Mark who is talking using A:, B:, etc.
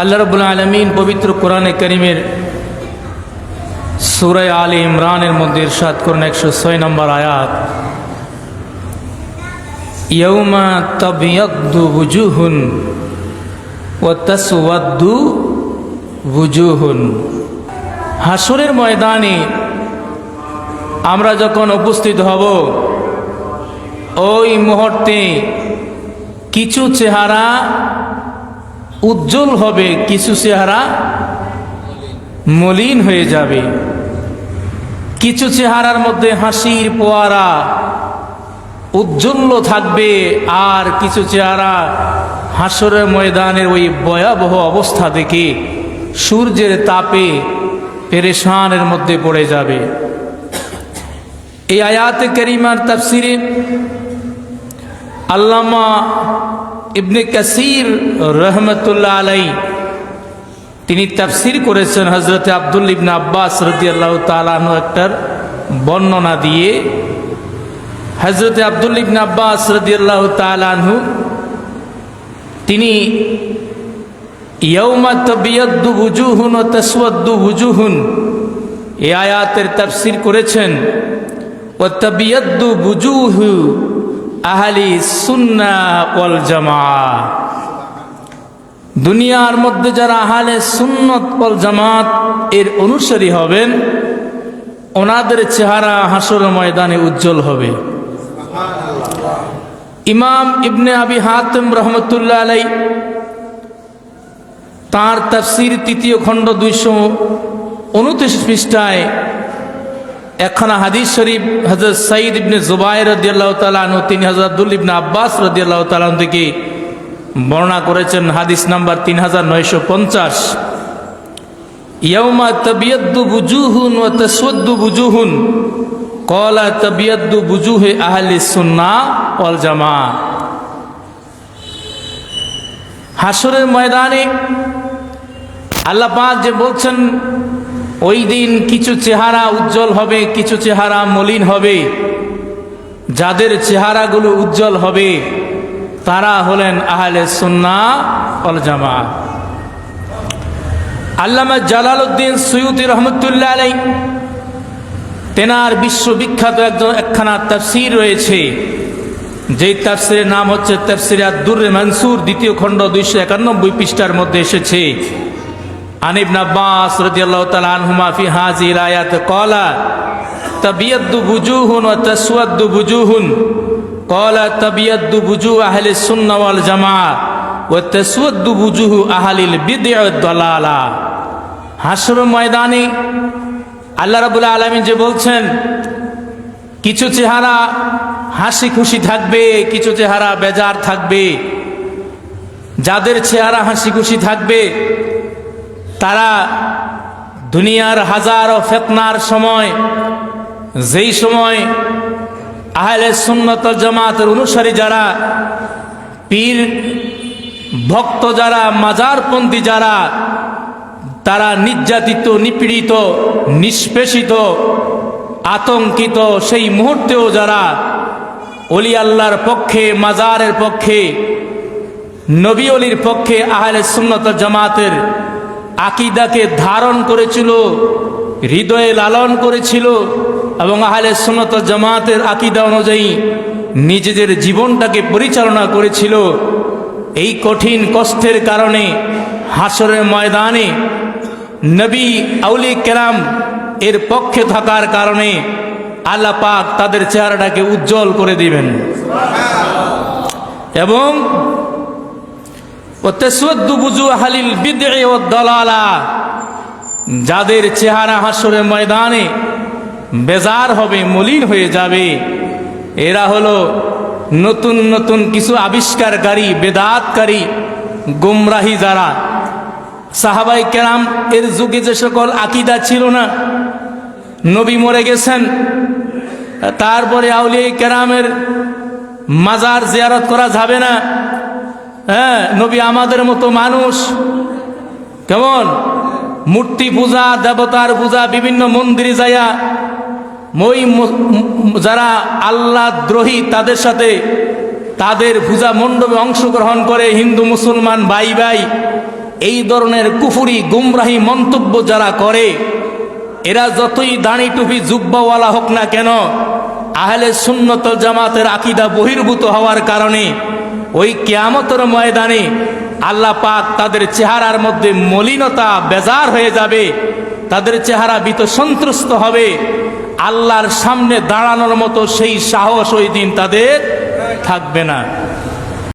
A: আল্লাহ রবুল আলমিন পবিত্র কোরআনে করিমের সুরায় আলী ইমরানের মধ্যে ইরশাদ করুন একশো ছয় নম্বর আয়াত। ইয়ৌমা তবিয়দ্দু বুজুহুন ও তসওয়াদ্দু বুজুহুন হাসরের ময়দানে আমরা যখন উপস্থিত হব, ওই মুহূর্তে কিছু চেহারা উজ্জ্বল হবে, কিছু চেহারা মলিন হয়ে যাবে। কিছু চেহারার মধ্যে হাসির পোয়ারা উজ্জ্বল থাকবে, আর কিছু চেহারা হাসরের ময়দানের ওই ভয়াবহ অবস্থা দেখে সূর্যের তাপে পেরেশানের মধ্যে পড়ে যাবে। এই আয়াতে করিমার তাফসিরে আল্লামা ইবনে কাসির রহমতুল্লাহ আলাই, তিনি তাফসির করেছেন হজরত আব্দুল ইবনে আব্বাস রদি আল্লাহ তালাহ একটার বর্ণনা দিয়ে। হজরত আব্দুল ইবনে আব্বাস রদি আল্লাহ তালাহু তিনি ইয়ৌমা ও তসওয়াদ্দু বুজুহুন এই আয়াতের তাফসির করেছেন। ও তবিয়দ্দু বুজুহু আহালি সুন্না ওয়াল জামা দুনিয়ার মধ্যে যারা আহালে সুন্নত ওয়াল জামাত এর অনুসারী হবেন, ওনাদের চেহারা হাসর ময়দানে উজ্জ্বল হবে। ইমাম ইবনে আবি হাতম রহমতুল্লাহ আলাই তার তাফসির তৃতীয় খণ্ড দুইশো উনত্রিশ পৃষ্ঠায় একখানা হাদিস শরীফ হজরত সঈদ ইবনে জুবাইর রদিয়াল্লাহ তালানু তিনি হজরত আব্দুল ইবনে আব্বাস রদিয়াল্লাহ তালান থেকে বর্ণনা করেছেন হাদিস নাম্বার তিন হাজার নয়শো পঞ্চাশ। ইয়ৌমা তবিয়দ্দু বুজুহুন ও তসওয়াদ্দু বুজুহুন কলা তবিয়দ্দু বুজুহে আহলি সুন্না ওয়াল জামা হাসরের ময়দানে আল্লাহ যে বলছেন ওই দিন কিছু চেহারা উজ্জ্বল হবে, কিছু চেহারা মলিন হবে। যাদের চেহারাগুলো উজ্জ্বল হবে, তারা হলেন আহলে সুন্না অল জামা আল্লামা জালাল উদ্দিন সৈয়দ রহমতুল্লাহ আলাই তেনার বিশ্ববিখ্যাত একজন একখানা তাফসির রয়েছে। যেই তাফসিরের নাম হচ্ছে তাফসির আব্দুর মনসুর, দ্বিতীয় খণ্ড দুইশো একানব্বই পৃষ্ঠার মধ্যে এসেছে। عن ابن عباس رضي الله تعالى عنهما في هذه الآيات قال تبيض وجوه وتسود وجوه قال تبيض وجوه أهل السنة والجماعة وتسود وجوه أهل البدع والضلالة হাসর ময়দানে আল্লাহ রাবুল আলমী যে বলছেন কিছু চেহারা হাসি খুশি থাকবে কিছু চেহারা বেজার থাকবে যাদের চেহারা হাসি খুশি থাকবে তারা দুনিয়ার হাজারো ফেতনার সময়, যেই সময় আহলে সুন্নত জামাতের অনুসারী যারা, পীর, ভক্ত যারা, মাজারপন্থী যারা, তারা নির্যাতিত, নিপীড়িত, নিষ্পেষিত, আতঙ্কিত সেই মুহূর্তেও যারা অলি আল্লাহর পক্ষে, মাজারের পক্ষে, নবী অলির পক্ষে আহলে সুন্নত জামাতের আকিদাকে ধারণ করেছিল, হৃদয়ে লালন করেছিল এবং আহলে সুনত জামাতের আকিদা অনুযায়ী নিজেদের জীবনটাকে পরিচালনা করেছিল। এই কঠিন কষ্টের কারণে হাসরের ময়দানে নবী আউলি কেরাম এর পক্ষে থাকার কারণে আল্লাহ পাক তাদের চেহারাটাকে উজ্জ্বল করে দিবেন। এবং যাদের চেহারা হাসরের ময়দানে বেজার হবে, মলিন হয়ে যাবে, এরা হলো নতুন নতুন কিছু আবিষ্কারকারী, বেদাতকারী, গুমরাহি যারা। সাহাবাই কেরাম, এর যুগে যে সকল আকিদা ছিল না, নবী মরে গেছেন, তারপরে আউলিয়া কেরামের মাজার জিয়ারত করা যাবে না। হ্যাঁ নবী আমাদের মতো মানুষ। কেমন? মূর্তি পূজা, দেবতার পূজা, বিভিন্ন মন্দিরে যাইয়া মই যারা আল্লাহ দ্রোহী তাদের সাথে তাদের পূজা মণ্ডপে অংশগ্রহণ করে, হিন্দু, মুসলমান বাই বাই এই ধরনের কুফুরি, গুমরাহি মন্তব্য যারা করে, এরা যতই দাঁড়ি টুপি জুব্বাওয়ালা হোক না কেন, আহলে সুন্নত জামাতের আকিদা বহির্ভূত হওয়ার কারণে ওই কেয়ামতের ময়দানে আল্লাহ পাক তাদের চেহারার মধ্যে মলিনতা বেজার হয়ে যাবে, তাদের চেহারা বিত সন্ত্রস্ত হবে, আল্লাহর সামনে দাঁড়ানোর মতো সেই সাহস ওই দিন তাদের থাকবে না।